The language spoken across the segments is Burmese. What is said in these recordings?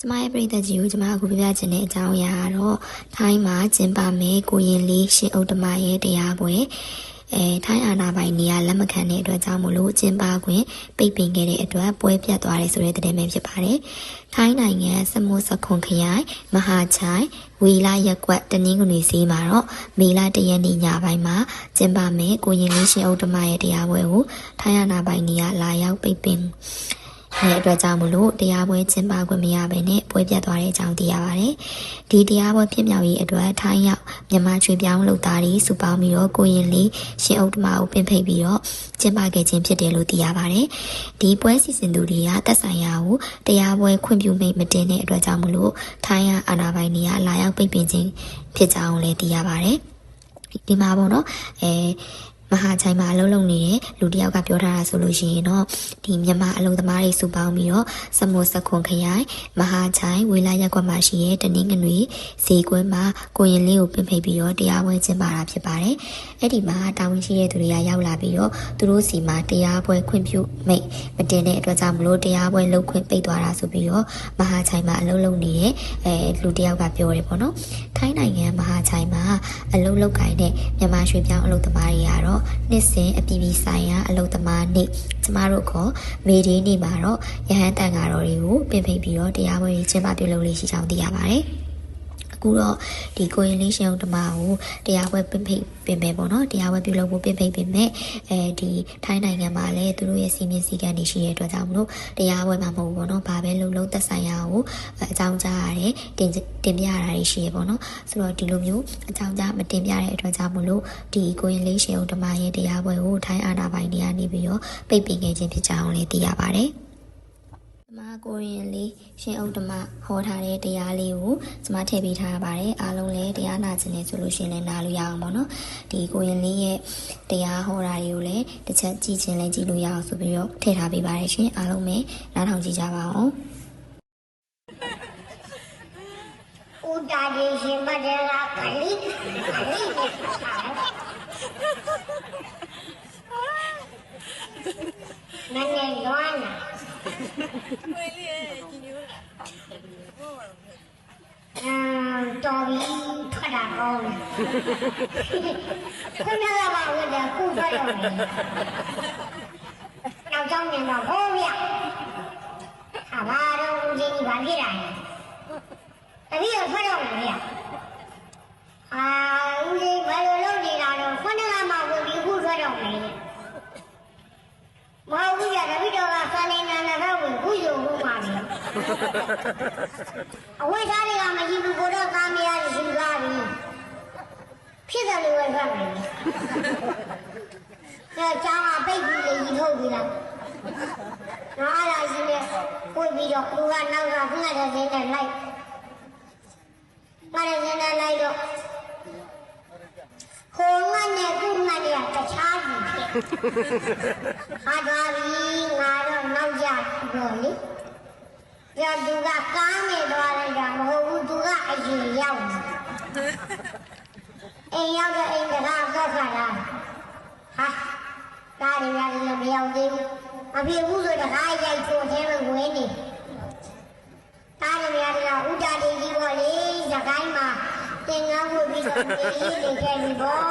ကျမရဲ့ပြည်သက်ကြီးကိုကျမအခုပြပြချင်တဲ့အကြောင်းအရာကတော့ထိုင်းမှာကျင်းပမယ်ကိုရင်လေးရှင်ဥတ္တမရဲ့တရားပွဲအဲထိုင်းအာနာပိုင်နေရလက်မခံတဲ့အတွက်ကြောင့်မလို့ကျင်းပခွင့်ပိတ်ပင်ခဲ့တဲ့အတွက်ပွဲပြတ်သွားတယ်ဆိုတဲ့သတင်းပဲဖြစ်ပါတယ်။ထိုင်းနိုင်ငံစမုစခွန်ခရိုင်မဟာချိုင်ဝီလာရက်ကွက်တနင်္ဂနွေစီးမှာတော့မေလတရက်နေ့ညပိုင်းမှာကျင်းပမယ်ကိုရင်လေးရှင်ဥတ္တမရဲ့တရားပွဲကိုထိုင်းအာနာပိုင်နေရလာရောက်ပိတ်ပင် အဲအတွက်ကြောင့်မလို့တရားပွဲကျင်းပခွင့်မရဘဲနဲ့ပွဲပြတ်သွားတဲ့အကြောင်းသိရပါတယ်။ဒီတရားပွဲဖြစ်မြောက်ရေးအတွက်ထိုင်းရောက်မြန်မာချွေပြောင်းလုပ်သားတွေစုပေါင်းပြီးတော့ကိုရင်လေးရှင်ဥတ္တမကိုပင်ဖိတ်ပြီးတော့ကျင်းပခဲ့ခြင်းဖြစ်တယ်လို့သိရပါတယ်။ဒီပွဲစီစဉ်သူတွေကတက်ဆိုင်ရာကိုတရားပွဲခွင့်ပြုမိတ်မတင်တဲ့အတွက်ကြောင့်မလို့ထိုင်းရအာဏာပိုင်တွေကလာရောက်ပိတ်ပင်ခြင်းဖြစ်ကြောင်းလည်းသိရပါတယ်။ဒီမှာပေါ့နော်အဲ မဟာချိုင်မှာအလုပ်လုပ်နေတဲ့လူတစ်ယောက်ကပြောထားတာဆိုလို့ရှိရင်တော့ဒီမြန်မာအလုပ်သမားတွေစုပေါင်းပြီးတော့စမုစခွန်ခရိုင်မဟာချိုင်ဝေလာရက်ကွက်မှာရှိတဲ့တနင်္ဂနွေဈေးကွင်းမှာကိုရင်လေးကိုပြင်ဖိတ်ပြီးတော့တရားပွဲကျင်းပတာဖြစ်ပါတယ်။အဲ့ဒီမှာတာဝန်ရှိတဲ့သူတွေကရောက်လာပြီးတော့သူတို့စီမှာတရားပွဲခွင့်ပြုမိတ်မတင်တဲ့အတွက်ကြောင့်မလို့တရားပွဲလုပ်ခွင့်ပိတ်သွားတာဆိုပြီးတော့မဟာချိုင်မှာအလုပ်လုပ်နေတဲ့အဲလူတစ်ယောက်ကပြောတယ်ပေါ့နော်။ထိုင်းနိုင်ငံမဟာချိုင်မှာအလုပ်လုပ်ကိုင်တဲ့မြန်မာရွှေပြောင်းအလုပ်သမားတွေကတော့နှစ်စဉ်အပြည်ပြည်ဆိုင်ရာအလုပ်သမားနေ့ကျမတို့ခေါ်မေဒီနေ့မှာတော့ရဟန်းတန်ဃာတော်တွေကိုပြင်ဖိတ်ပြီးတော့တရားပွဲကြီးကျင်းပပြုလုပ်လေးရှိကြောင်းသိရပါတယ်။ အခုတော့ဒီကိုရင်လေးရှင်ဥတ္တမကိုတရားပွဲပင်ဖိတ်ပင်ပဲပေါ့နော်တရားပွဲပြုလုပ်ဖို့ပင်ဖိတ်ပင်မဲ့အဲဒီထိုင်းနိုင်ငံမှာလည်းသူတို့ရဲ့စီမင်းစည်းကမ်းတွေရှိတဲ့အတွက်ကြောင့်မလို့တရားပွဲမှာမဟုတ်ဘူးပေါ့နော်ဘာပဲလုပ်လို့သက်ဆိုင်ရာကိုအကြောင်းကြားရတယ်တင်တင်ပြရတာတွေရှိရပေါ့နော်ဆိုတော့ဒီလိုမျိုးအကြောင်းကြားမတင်ပြတဲ့အတွက်ကြောင့်မလို့ဒီကိုရင်လေးရှင်ဥတ္တမရဲ့တရားပွဲကိုထိုင်းအာဏာပိုင်တွေကနေပြီးတော့ပိတ်ပင်ခဲ့ခြင်းဖြစ်ကြောင်းလည်းသိရပါတယ်မ ကိုရင်လေးရှင်ဥဒ္ဓမဟောထားတဲ့တရားလေးကိုကျွန်မထည့်ပေးထားပါတယ်အားလုံးလည်းတရားနာခြင်းနဲ့ဆိုလို့ရှိရင်လည်းနားလို့ရအောင်ပေါ့နော်ဒီကိုရင်လေးရဲ့တရားဟောတာတွေကိုလည်းတစ်ချက်ကြည့်ခြင်းလည်းကြည့်လို့ရအောင်ဆိုပြီးတော့ထည့်ထားပေးပါတယ်ရှင်အားလုံးပဲနားထောင်ကြည့်ကြပါအောင်ဥဒါဒီရှင်မဒရာကလိကလိနဲ့နည်းန ည်းလွမ်းလာအမ်တော်ပြီထွက်တာကောင်းတယ်ခုနကပါဝင်တယ်ခုထွက်တော့တယ်နောက်ကြောင်းနေတော့ဟောဗျအဘာတော့ဦးကြီးကြီးဘာဖြစ်တာလဲတပည့်ရထွက်တော့မယ်ဗျာအာဦးလေးဘယ်လိုလုပ်နေတာတော့ခုနကမှဝင်ပြီးခုထွက်တော့မယ်မဟုတ်ဘူးဗျာတပည့်တော်ကစာနေနာနာတော့ဝင်ခုယူခုမှပြီ အဝိဇ္ဇာတွေကမရှိဘူးကိုတော့သားမရရှိသွားပြီဖြစ်တယ်လို့ဝင်ထွက်မယ်အဲကျောင်းကပိတ်ပြီးလေကြီးထုတ်ပြီးလားနော်အဲ့ဒါရှိနေပွင့်ပြီးတော့လူကနောက်ကခဏတည်းနဲ့လိုက်မရစနေလိုက်တော့ဟိုငါနဲ့ကုငါနဲ့တခြားကြီးဖြစ်ဟာသွားပြီငါတော့နောက်ကြတော့လေ ရသူကကားနဲ့သွားလိုက်တာမဟုတ်ဘူးသူကအရင်ရောက်နေအိမ်ရောက်တဲ့အိမ်ကကဆက်ခါတာဟာကားရရတယ်မရောက်သေးဘူးအဖေဘူးဆိုတကားရိုက်ချိုးသေးလို့ဝင်နေတားရရရဥဒါတေကြီးပေါ့လေရကိုင်းမှာတင်ငန်းဖို့ပြီးတော့ဒီလေးတွေခဲ့ပြီပေါ့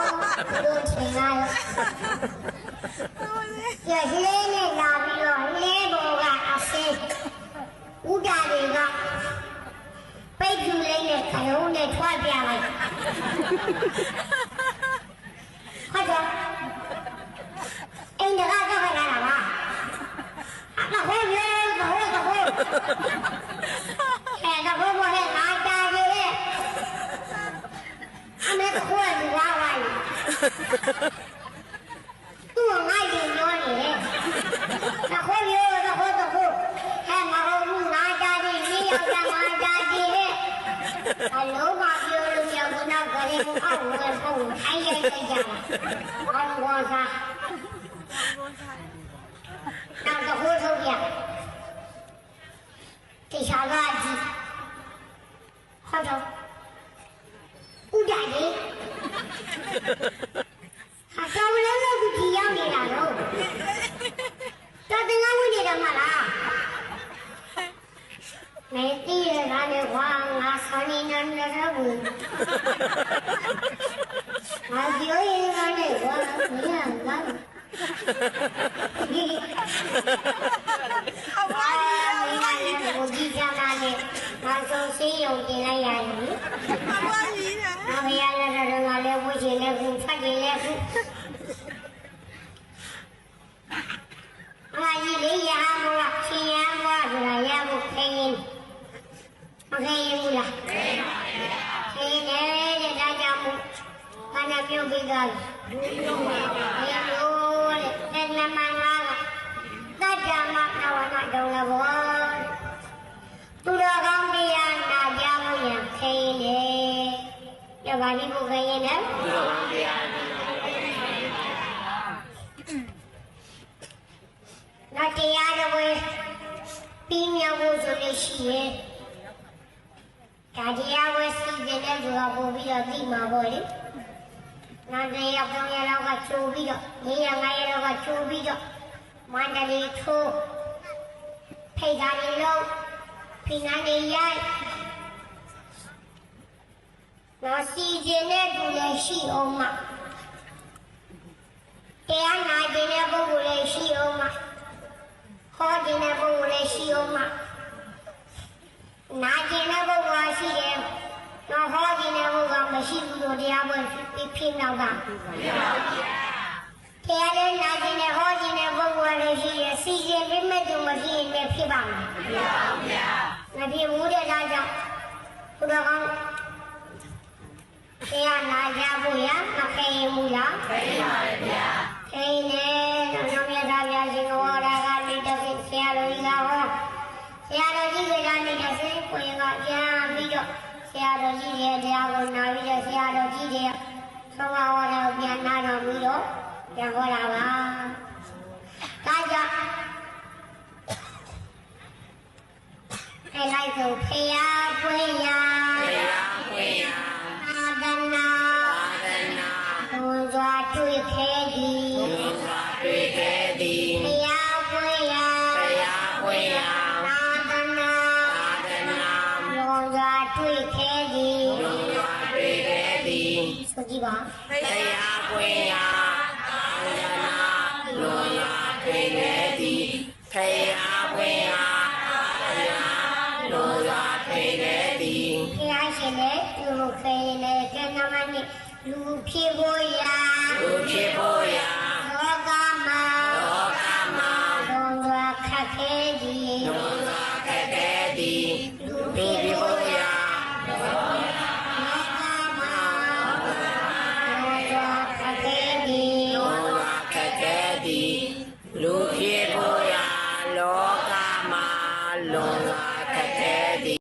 တို့ချင်လာရောရလေး ပိတ်ကျူလေးနဲ့ခရုံးနဲ့ထွက်ပြလိုက်ဟုတ်တယ်အိမ်တကားတော့ခလာတာပါအဲ့ဒါဟိုရေဟိုဟို အဲတော့ဘဘဟဲ့ငါတာကြီးရဲ့အမေကခွဲလူဝါဝိုင်းသူ့ငါ့ရင်ပြောနေတယ်တော့ခွဲပြောတော့ဟောတော့ဟဲ့မဟုတ်ဘူးငါတာကြီးနေရောက်တာငါတာကြီးရဲ့ အလုံးမပြောလို့ပြောဘူးတော့ကြရင်အောက်ဝင်ပုံထိုင်ရိုက်ကြတာဘောင်းဘောင်းစားတော့တော့ဟိုထုတ်ပြတေချာကကြည့်ဟုတ်တော့ဥဒ္ဒရေဟာဆောင်လည်းလည်းဒီရောက်နေတာတော့တော်တင်ငါဝင်နေတာမလား မင်းတီးရတာလေကွာငါဆောင်းနေနေတော့ ဘူးငါပြောရင်လည်းကွာမင်းကငါဒီအဝါရီကိုကြည့် ပြုတ်ပြီးသား။ဘူးလုံးပါဗျာ။ဒီလိုတဲ့နမနာကတတ္တမနဝနာတုံးလည်းဘော။သူတော်ကောင်းတရားနာကြမှုရန်ခင်းတယ်။ရပါလိမ့်ဖို့ခင်းရင်လည်းသူတော်ကောင်းတရားနာတရားတော်ကိုပြီးမြောက်ဖို့ဆိုလို့ရှိရင်ဒါတရားဝဲစီစဉ်တဲ့သူကပို့ပြီးတော့သိမှာပေါ့လေ။ နောက်တစ်ရက်သုံးရက်လောက်ကချိုးပြီးတော့၄ရက်၅ရက်လောက်ကချိုးပြီးတော့မန္တလေးထိုးဖိတ်တာတွေလုံးဖိနာနေရိုက်နောက်စီစဉ်တဲ့သူလည်းရှိအောင်မှာတရားနာကျင်တဲ့ပုဂ္ဂိုလ်လည်းရှိအောင်မှာဟောကျင်တဲ့ပုဂ္ဂိုလ်လည်းရှိအောင်မှာနာကျင်တဲ့ပုဂ္ဂိုလ်ကရှိတယ် မရှိဘူးလို့တရားပွဲဖြစ်ဖြစ်နောက်ကတရားလည်းနာကျင်တဲ့ဟောကျင်တဲ့ပုဂ္ဂိုလ်ကလည်းရှိတယ်စီစဉ်ပြီးမဲ့သူမရှိရင်လည်းဖြစ်ပါမယ်မဖြစ်ဘူးတဲ့ဒါကြောင့်ဘုရားကောင်းတရားနာကြဖို့ရမခဲရင်ဘူးလားခဲပါတယ်ဗျာခဲနေတော့နောင်ရတာဗျာရှင်ဝ ရာတော်ကြီးရဲ့တရားကိုနာပြီးတော့ဆရာတော်ကြီးရဲ့သောဝဝတော်ပြန်နာတော်ပြီးတော့ပြန်ဟောတာပါဒါကြောင့်အဲ့လိုက်ဆိုဖရာပွေရာ ကြည့်ပါတရားဝေယအာဒနာလောလာတွေ့ခဲ့သည်တရားဝေယအာဒနာလောလာတွေ့ခဲ့သည်ဖရာရှင်နဲ့သူခဲနဲ့ကဲနမနဲ့လူဖြစ်ဖို့ရာလူဖြစ်ဖို့ရာလောကမှာလောကမှာဘုံစွာခက်ခဲသည်လောကခဲ့ခဲ့သည်လူဖြစ်